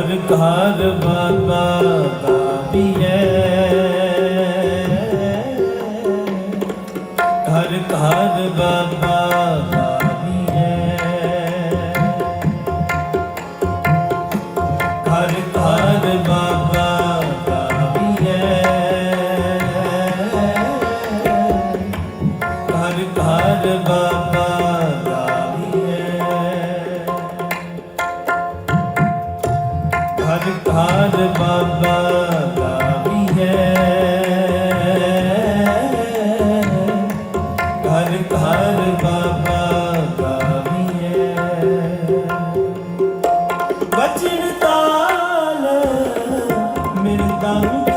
ਹਰ ਘਰ ਬਾਬਾ ਹਰ ਬਾਬਾ ਗਾਵੀਐ। ਬਚਨ ਤਾਲ ਮਿਰਦਾ ਮੁਖ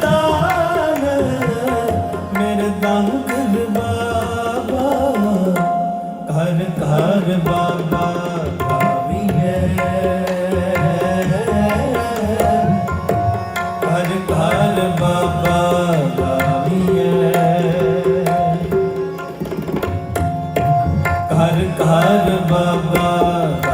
ਤਾਲ ਮਿਰਦਾ ਮੁਖ ਬਾਬਾ ਘਰ ਘਰ ਬਾ ਹਰ ਘਰ ਬਾਬਾ।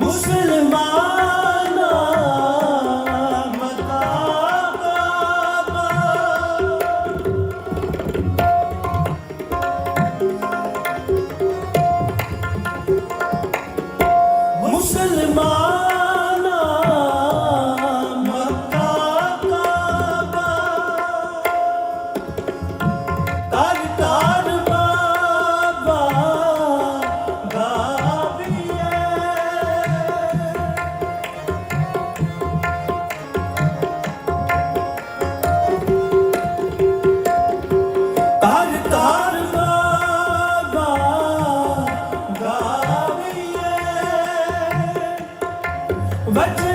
মুসলমান வற்ற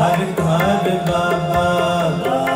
ਹਰ ਘਰ ਬਾਬਾ।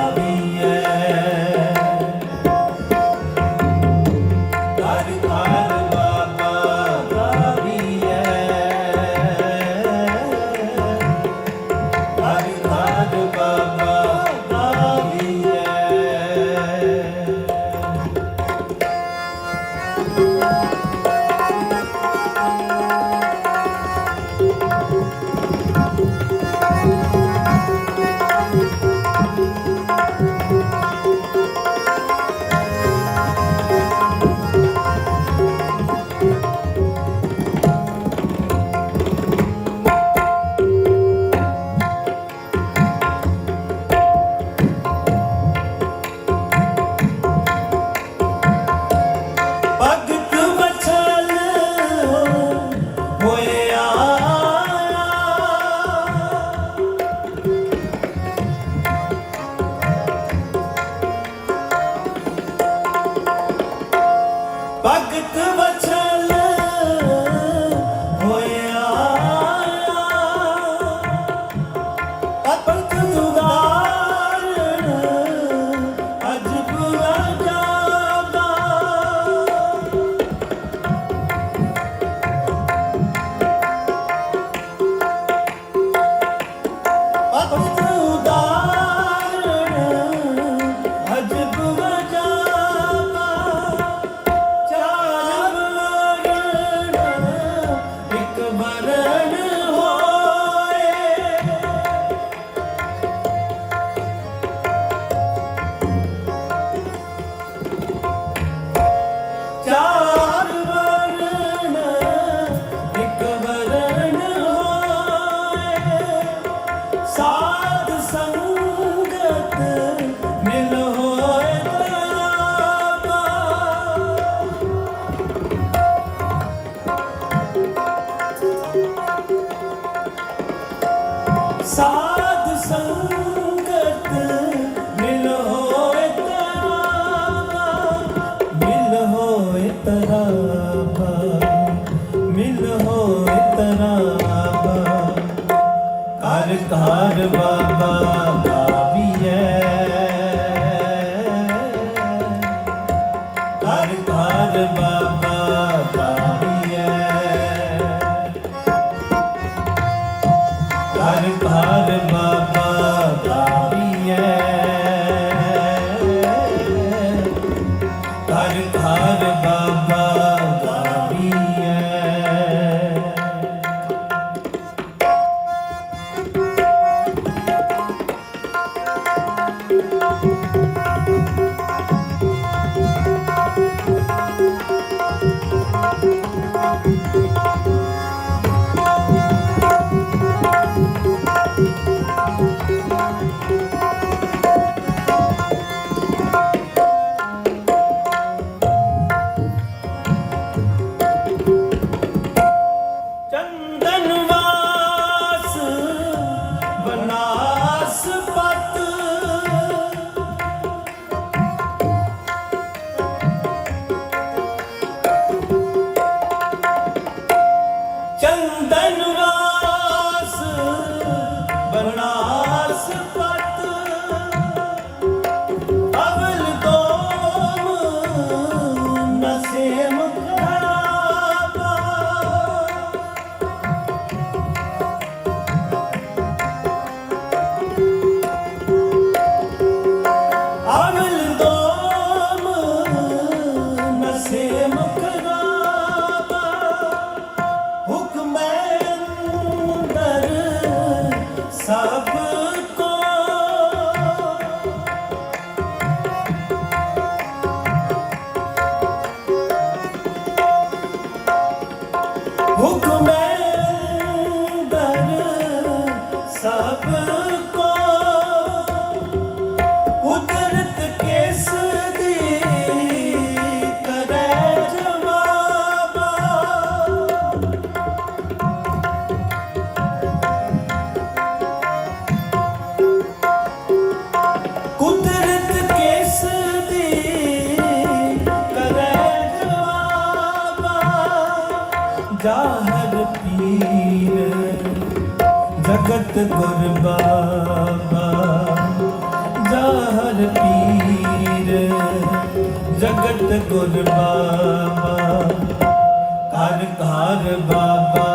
ਹੋਏ ਤਰਾਬਾ ਕਰ ਕਰ ਬਾਬਾ ਗਾਵੀਐ ਕਰ ਕਰ ਬਾਬਾ ਗਾਵੀਐ ਕਰ ਕਰ ਬਾਬਾ ਗਾਵੀਐ ਜਾਹਰ ਪੀਰ ਜਗਤ ਗੁਰ ਬਾਬਾ ਜਾਹਰ ਪੀਰ ਜਗਤ ਗੁਰ ਬਾਬਾ ਕਰ ਕਰ ਬਾਬਾ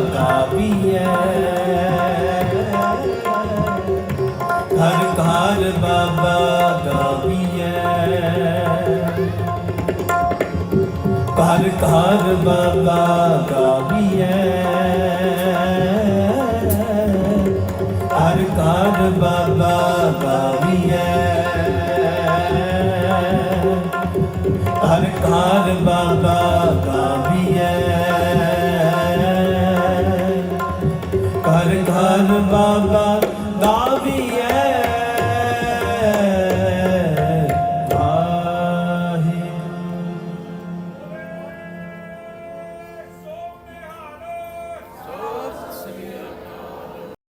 ਬਾਬਾ ਹਰ ਘਰ ਬਾਬਾ ਗਾਵੀਐ ਹਰ ਘਰ ਬਾਬਾ ਗਾਵੀਐ ਹਰ ਘਰ ਬਾਬਾ ਗਾਵੀਐ ਹਰ ਘਰ ਬਾਬਾ